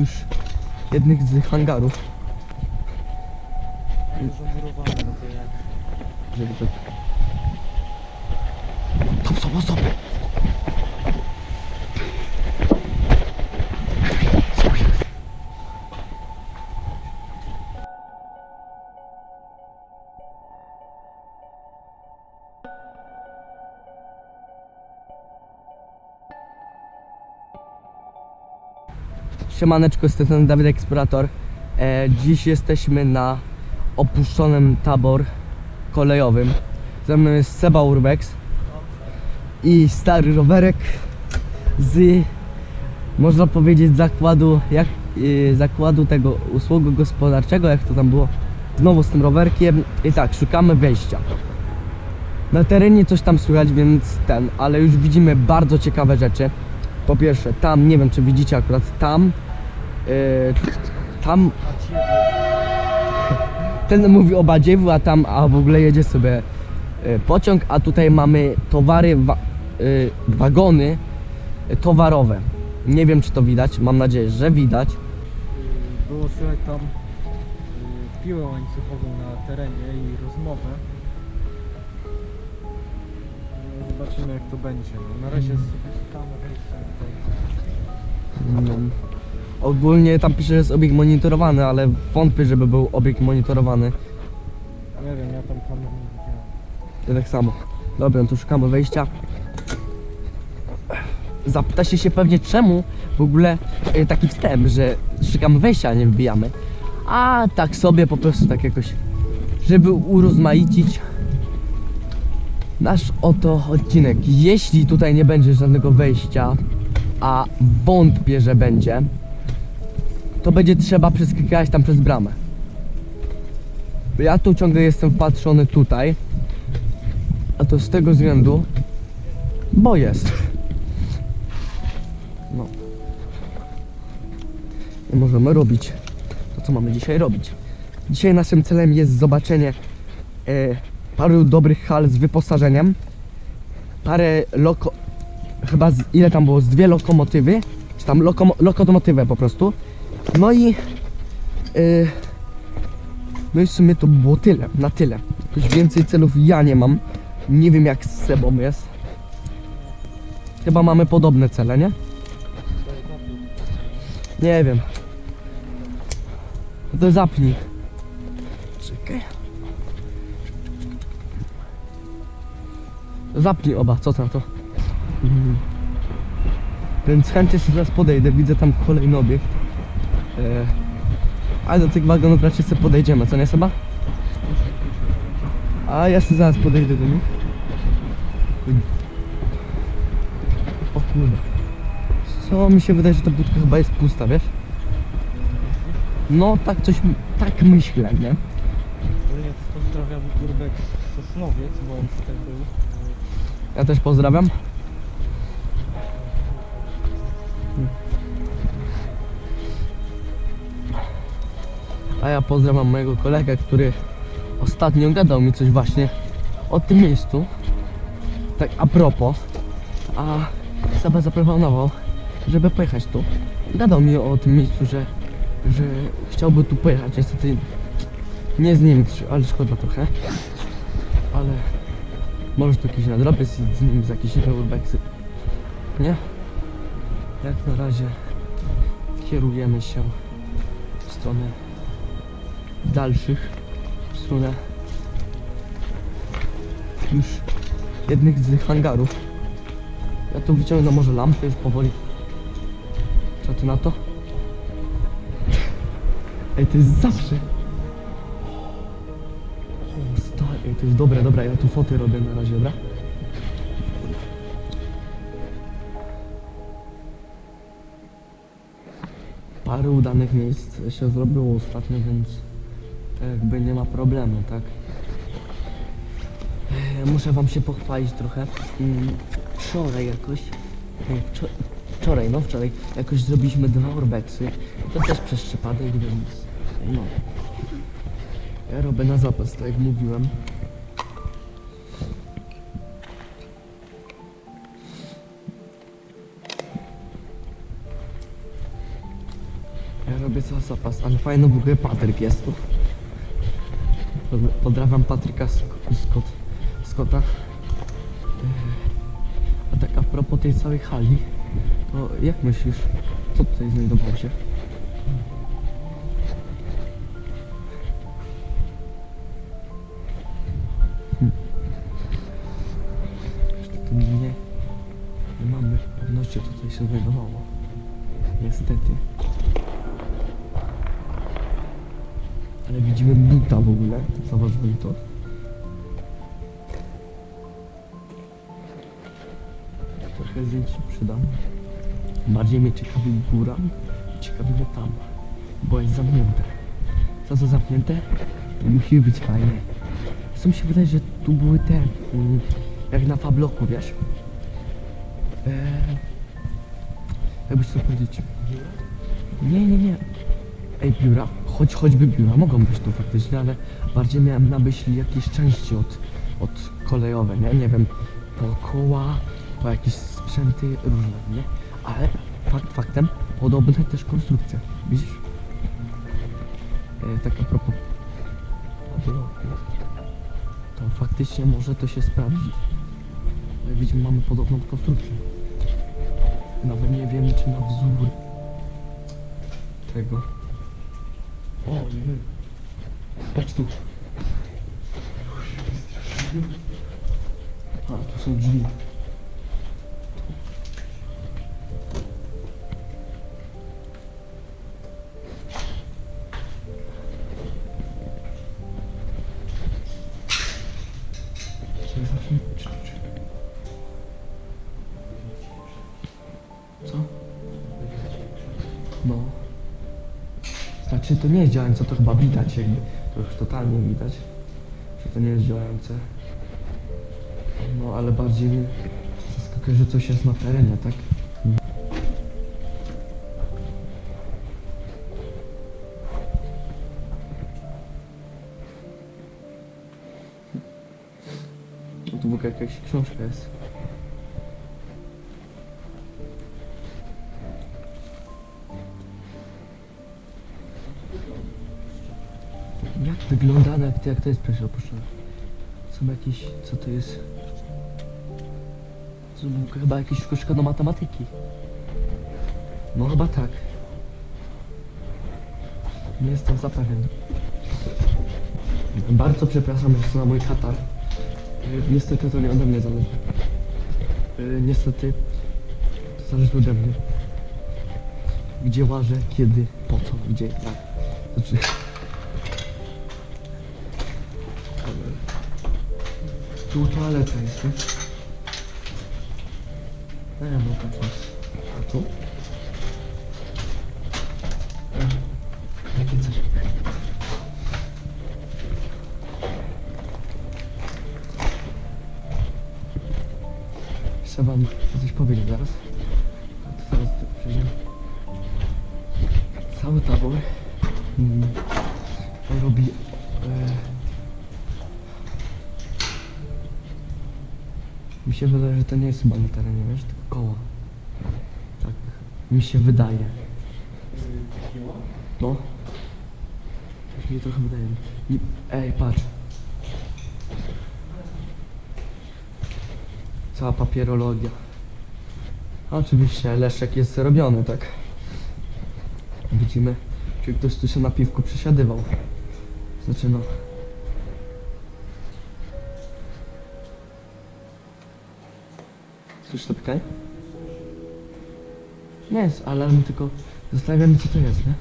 już jednych z hangarów, zamurowane, no to jak? żeby to... Tam są osoby! Siemaneczko, jestem ten Dawid Eksplorator. E, dziś jesteśmy na opuszczonym tabor kolejowym. Ze mną jest Seba Urbex i stary rowerek z można powiedzieć zakładu jak y, zakładu tego usługu gospodarczego, jak to tam było. Znowu z tym rowerkiem i tak, szukamy wejścia. Na terenie coś tam słychać, więc ten, ale już widzimy bardzo ciekawe rzeczy. Po pierwsze, tam, nie wiem czy widzicie akurat tam, tam ten mówi o badziewu, a tam a w ogóle jedzie sobie y, pociąg, a tutaj mamy towary, wa y, wagony towarowe. Nie wiem czy to widać, mam nadzieję, że widać. Było słychać tam piłę łańcuchową na terenie i rozmowę. Zobaczymy jak to będzie. No, na razie wejścia tutaj. Mm. Ogólnie tam pisze, że jest obiekt monitorowany, ale wątpię, żeby był obiekt monitorowany. Nie wiem, ja tam kamer nie widziałem. Ja tak samo. Dobra, no to szukamy wejścia. Zapytacie się pewnie czemu w ogóle e, taki wstęp, że szukamy wejścia, a nie wbijamy. A tak sobie po prostu tak jakoś, żeby urozmaicić nasz oto odcinek. Jeśli tutaj nie będzie żadnego wejścia, a wątpię, że będzie, to będzie trzeba przeskakiwać tam przez bramę. Ja tu ciągle jestem wpatrzony tutaj. A to z tego względu, bo jest. No. I możemy robić to, co mamy dzisiaj robić. Dzisiaj naszym celem jest zobaczenie e, paru dobrych hal z wyposażeniem. Parę loko... Chyba z, ile tam było? Z dwie lokomotywy. Czy tam lokomo, lokomotywę po prostu. No i... E, no i w sumie to było tyle, na tyle. Jakoś więcej celów ja nie mam. Nie wiem jak z Sebą jest. Chyba mamy podobne cele, nie? Nie wiem. No to zapnij. Czekaj. Zapnij oba, co na to? Mhm. Więc chętnie sobie zaraz podejdę, widzę tam kolejny obiekt. E, ale do tych wagonów raczej sobie podejdziemy, co nie Seba? A ja sobie zaraz podejdę do nich. O kurde. Co mi się wydaje, że ta budka chyba jest pusta, wiesz? No tak coś, tak myślę, nie? Ogólnie pozdrawiam Urbek Sosnowiec, bo on tutaj był. Ja też pozdrawiam. A ja pozdrawiam mojego kolegę, który ostatnio gadał mi coś właśnie o tym miejscu. Tak a propos. A Seba zaproponował, żeby pojechać tu. Gadał mi o tym miejscu, że, że chciałby tu pojechać. Niestety nie z nim, ale szkoda trochę. Ale może tu jakiś nadrobiec z nim z jakieś inne urbexy. Nie? Jak na razie kierujemy się w stronę dalszych, w stronę już jednych z hangarów. Ja tu wyciągnę może lampę już powoli. Co ty na to? Ej, to jest zawsze. O, stary, ej, to jest dobre, dobra, ja tu foty robię na razie, dobra? Parę udanych miejsc się zrobiło ostatnio, więc jakby nie ma problemu, tak? Muszę wam się pochwalić trochę. Mm, Wczoraj jakoś, wczor- wczoraj, no wczoraj jakoś zrobiliśmy dwa urbexy. To też przez przypadek, więc no. Ja robię na zapas, tak jak mówiłem. robię co zapas, ale fajno w ogóle Patryk jest tu. Pozdrawiam Patryka Scott, Scotta. Yy, A tak a propos tej całej hali, to jak myślisz, co tutaj znajdowało się? Hmm. Nie, nie mamy pewności, co tutaj się znajdowało. Niestety. Ale widzimy buta w ogóle. Zauważyłem to. Trochę zdjęć się przydam. Bardziej mnie ciekawi góra. Ciekawi mnie tam. Bo jest zamknięte. Co to zamknięte? To musi być fajnie. Co mi się wydaje, że tu były te... Mm, jak na fabloku, wiesz? Eee, jakbyś to powiedzieć? Nie, nie, nie. Ej, biura, choć choćby biura mogą być tu faktycznie, ale bardziej miałem na myśli jakieś części od, od kolejowe, nie? Nie wiem, po koła, po jakieś sprzęty różne, nie? Ale fakt faktem, podobne też konstrukcje, widzisz? E, tak a propos to faktycznie może to się sprawdzić. Jak widzimy, mamy podobną konstrukcję. Nawet nie wiemy, czy na wzór tego. O, nie. Patrz tu. Znaczy to nie jest działające, to chyba widać jakby. To już totalnie widać, że to nie jest działające. No ale bardziej mnie zaskakuje, że coś jest na terenie, tak? No tu w ogóle jakaś książka jest. Wygląda, ale jak, jak to jest proszę opuszczone? Są jakieś, co to jest? To był chyba jakieś szkoła do matematyki. No chyba tak. Nie jestem za pewien. Bardzo przepraszam jeszcze na mój katar. Y, Niestety to nie ode mnie zależy. Y, Niestety to zależy ode mnie. Gdzie łażę, kiedy, po co, gdzie, jak. Znaczy... Tu toaleta jest, nie? Nie, no tak jest. A tu? E, Takie coś. Chcę wam coś powiedzieć zaraz. Tu przejdziemy. Cały tabor mm, robi e, się wydaje, że to nie jest chyba na terenie, wiesz, tylko koło. Tak, mi się wydaje. No. Tak mi trochę wydaje. Nie, ej, patrz. Cała papierologia. Oczywiście, Leszek jest robiony, tak. Widzimy, czy ktoś tu się na piwku przesiadywał. Znaczy no. Słyszysz to pikanie? Nie jest alarm, tylko zastanawiamy co to jest, nie?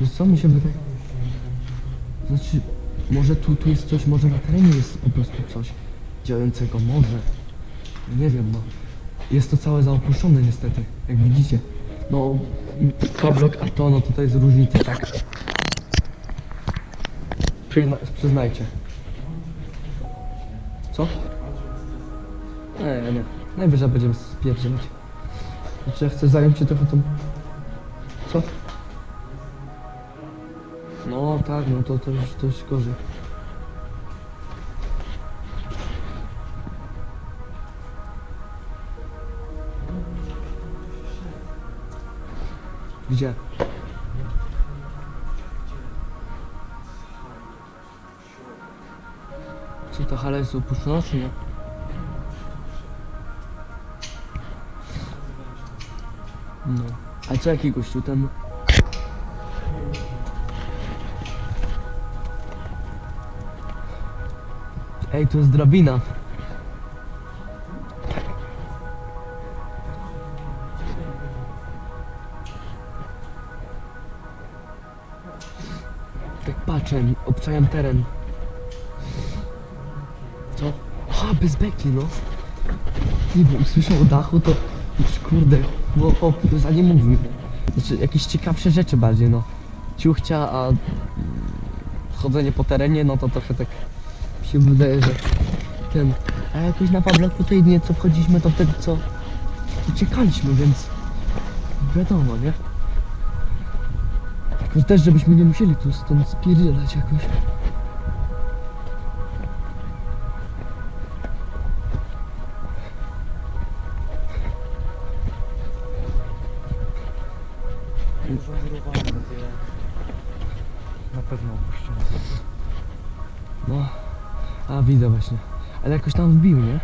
Wiesz co, mi się wydaje... Znaczy, może tu, tu jest coś, może na terenie jest po prostu coś działającego, może. Nie wiem, no. Jest to całe zaopuszczone niestety, jak widzicie. No, kablok, a to, no tutaj jest różnica, tak? Przyzna, przyznajcie. Co? Nie, nie. Najwyżej będziemy spierdzielać. Znaczy ja chcę zająć się trochę tą... Co? No tak, no to, to już to już gorzej. Gdzie? Co ta hala jest opuszczona czy nie? No. A co jaki gościu ten? Ej, to jest drabina. Tak patrzę, obczajam teren. Co? Ha, bez beki, no. Nie wiem, słyszę o dachu, to już kurde, bo o, za nie mówił. Znaczy, jakieś ciekawsze rzeczy bardziej, no. Ciuchcia, a chodzenie po terenie, no to trochę tak się wydaje, że ten... A jakoś na Pawlach po tej dnie, co wchodziliśmy, to wtedy co uciekaliśmy, więc wiadomo, nie? Tylko też, żebyśmy nie musieli tu stąd spierdzielać jakoś. Właśnie. Ale jakoś tam wbił, nie?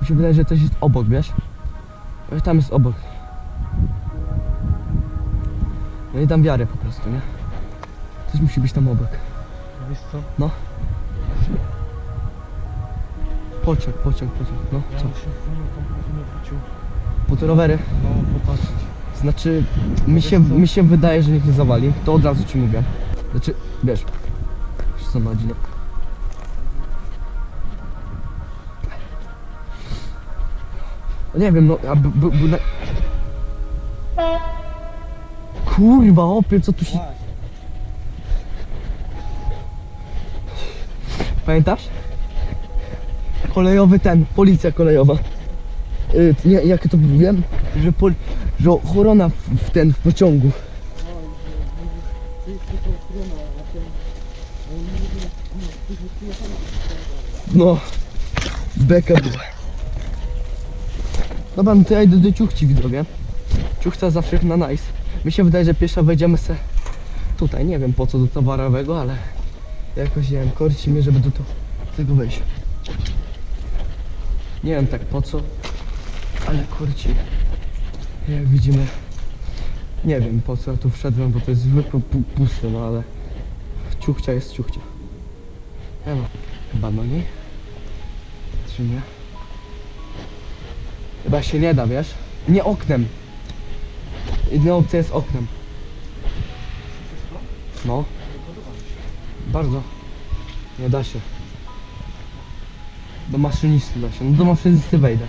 Mi się wydaje, że coś jest obok, wiesz? Tam jest obok. No i tam wiarę po prostu, nie? Coś musi być tam obok. Wiesz co? Pociąg, pociąg, pociąg. No, Ja co? bym się w nim kompletnie wrócił. Po te rowery? No, popatrzeć. Znaczy, mi się, mi się wydaje, że niech nie zawali. To od razu ci mówię. Znaczy, wiesz. Co chodzi, no. Nie wiem, no, a by, by, by na... Kurwa, opie, co tu się... Pamiętasz? Kolejowy ten, policja kolejowa. Y, nie, jak to mówiłem? Że, pol, że ochrona w, w ten, w pociągu. No, beka była. Dobra, no to ja idę do ciuchci widzowie. Ciuchca zawsze na nice. Mi się wydaje, że pierwsza wejdziemy se tutaj, nie wiem po co do towarowego, ale jakoś nie wiem, korci mnie, żeby do to, tego wejść. Nie wiem tak po co, ale kurci. Jak widzimy, nie wiem po co ja tu wszedłem, bo to jest zwykłe pu puste, no ale ciuchcia jest ciuchcia. Ma. Chyba no nie? Czy nie? Chyba się nie da, wiesz? Nie oknem. Jedyna opcja jest oknem. No. Bardzo. Nie da się. Do maszynisty da się. No do maszynisty wejdę.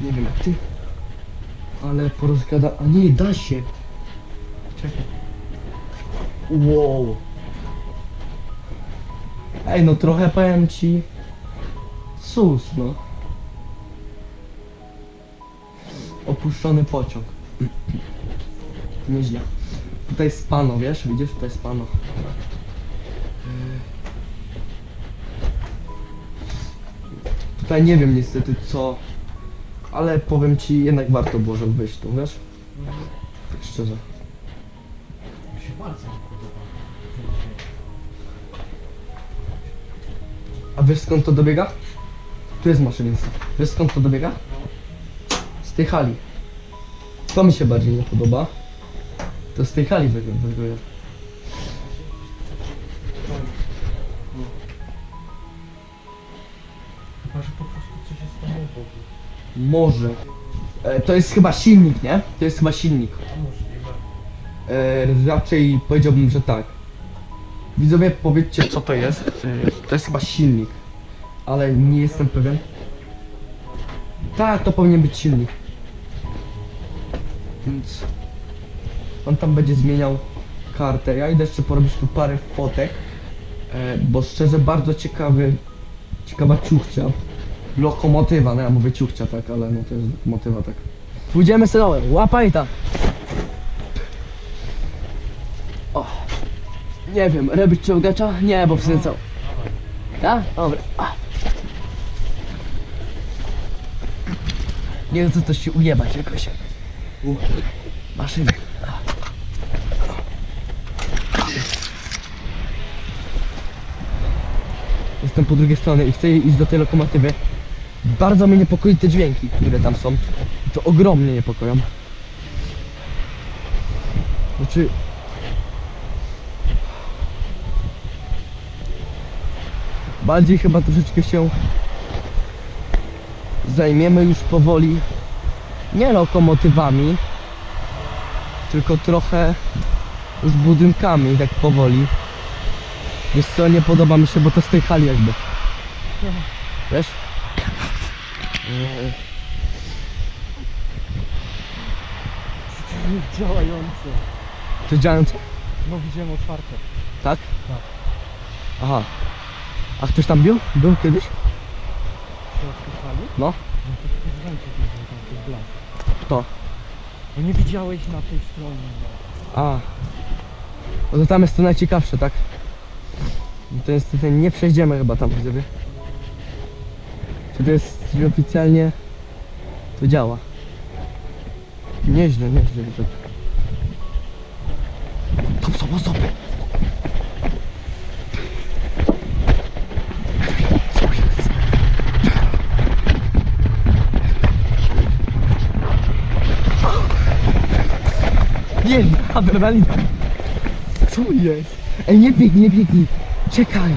Nie wiem jak ty. Ale porozgada... A nie, da się. Czekaj. Wow. Ej, no trochę powiem ci... Sus, no. Opuszczony pociąg. Nieźle. Tutaj spano, wiesz? Widzisz? Tutaj spano. Tutaj nie wiem niestety co, ale powiem ci, jednak warto było, żeby wyjść tu, wiesz? Tak szczerze. Mi się bardzo podoba. A wiesz skąd to dobiega? Tu jest maszynista. Wiesz skąd to dobiega? Z tej hali. To mi się bardziej nie podoba. To z tej hali wygląda. Chyba, że po prostu coś jest tam obok. Może. E, to jest chyba silnik, nie? To jest chyba silnik. Możliwe. E, raczej powiedziałbym, że tak. Widzowie, powiedzcie co to jest. E, to jest chyba silnik. Ale nie jestem pewien. Tak, to powinien być silnik. Więc on tam będzie zmieniał kartę. Ja idę jeszcze porobić tu parę fotek. E, bo szczerze bardzo ciekawy, ciekawa ciuchcia. Lokomotywa, no ja mówię ciuchcia tak, ale no to jest lokomotywa tak. Pójdziemy sobie dołem, łapaj tam. O. Nie wiem, robić ciągacza? Nie, bo wsycał. Tak? Dobra. Nie chcę coś się ujebać jakoś. Maszyny. Jestem po drugiej stronie i chcę iść do tej lokomotywy. Bardzo mnie niepokoi te dźwięki, które tam są. To ogromnie niepokoją. Znaczy... Bardziej chyba troszeczkę się zajmiemy już powoli nie lokomotywami, tylko trochę już budynkami, tak powoli. Wiesz co, nie podoba mi się, bo to z tej hali jakby. Wiesz? Działające. To działające? No widziałem otwarte. Tak? Tak. Aha. A ktoś tam był? Był kiedyś? W środku hali? No. No to tam blask. Kto? No nie widziałeś na tej stronie. No. A. No to tam jest to najciekawsze, tak? No to niestety nie przejdziemy chyba tam, gdyby. Czy to jest czy oficjalnie to działa? Nieźle, nieźle widzę. Tam są osoby. Co jest? Nie, adrenalina. Co jest? Ej, nie biegnij, nie biegnij. Czekaj.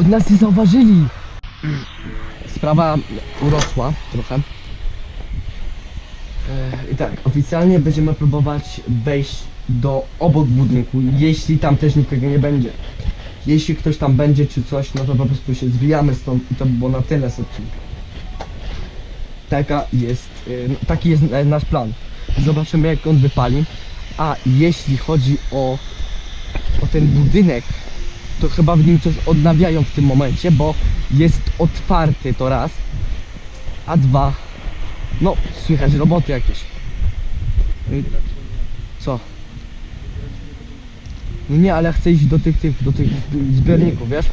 Od nas nie zauważyli. Sprawa urosła trochę. E, I tak, oficjalnie będziemy próbować wejść do obok budynku, jeśli tam też nikogo nie będzie. Jeśli ktoś tam będzie czy coś, no to po prostu się zwijamy stąd i to by było na tyle z odcinka. Taka jest, e, taki jest e, nasz plan. Zobaczymy jak on wypali. A jeśli chodzi o, o ten budynek, to chyba w nim coś odnawiają w tym momencie, bo jest otwarty to raz, a dwa, no słychać roboty jakieś. Y, Co? No nie, ale chcę iść do tych, tych, do tych zbiorników, wiesz?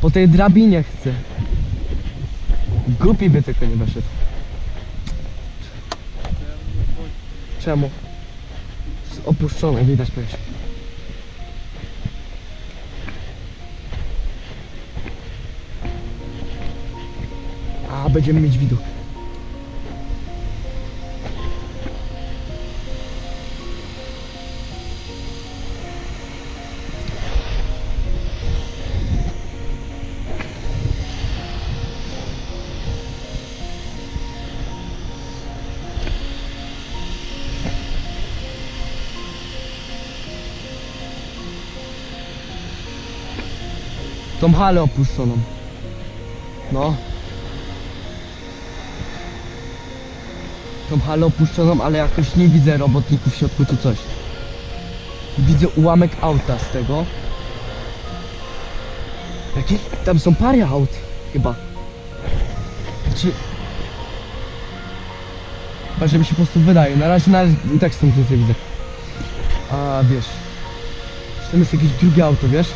Po tej drabinie chcę. Głupi by tylko nie weszedł. Czemu? Opuszczone, widać pewnie. A, będziemy mieć widok. Tą halę opuszczoną. No. Tą halę opuszczoną, ale jakoś nie widzę robotników w środku czy coś. Widzę ułamek auta z tego. Jakie? Tam są parę aut, chyba. Czy... Chyba, mi się po prostu wydaje. Na razie, na razie i tak stąd nie widzę. A wiesz. Czy Tam jest jakieś drugie auto, wiesz?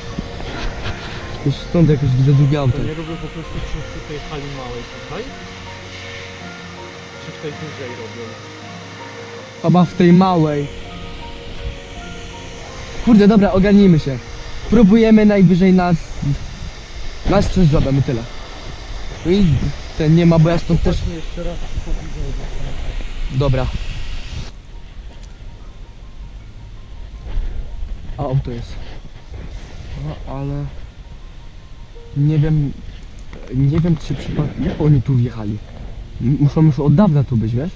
Już stąd jakoś widzę drugie auto. To nie robią po prostu przy, tej hali małej tutaj? Czy w tej dużej robią? Chyba w tej małej. Kurde, dobra, ogarnijmy się. Próbujemy najwyżej nas... Nas coś zrobimy, tyle. No i ten nie ma, bo ja stąd też... Jeszcze raz. Dobra. A auto jest. No, ale... Nie wiem... Nie wiem, czy przypadkiem... Jak oni tu wjechali? Muszą już od dawna tu być, wiesz?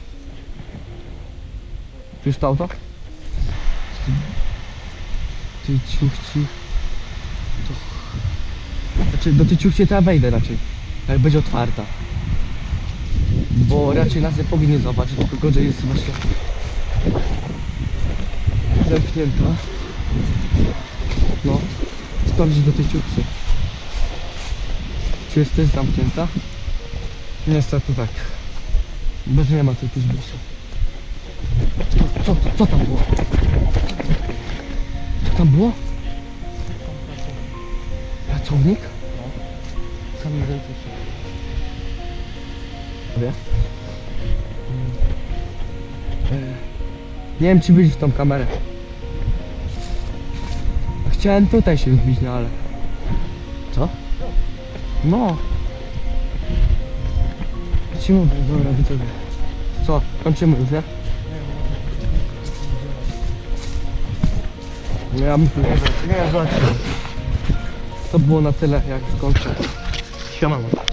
Wiesz to auto? Ty ciuchci... Znaczy, do tej ciuchci to ja wejdę raczej. Jak będzie otwarta. Bo raczej nas nie powinien zobaczyć, tylko gorzej jest właśnie zamknięta. No, sprawdzić do tej ciuchci czysty, zamknięta. Niestety tak. Bez nie ma tej piżbuszy. Co, co, co tam było? Co tam było? Pracownik? No. Kamizelce się. Wie? Nie wiem czy byli w tą kamerę. Chciałem tutaj się wbić, no ale... No. Ci mówię, dobra, widzowie. Co, kończymy już, nie? No ja myślę, że nie, zobaczcie. To było na tyle, jak skończę. Siemano.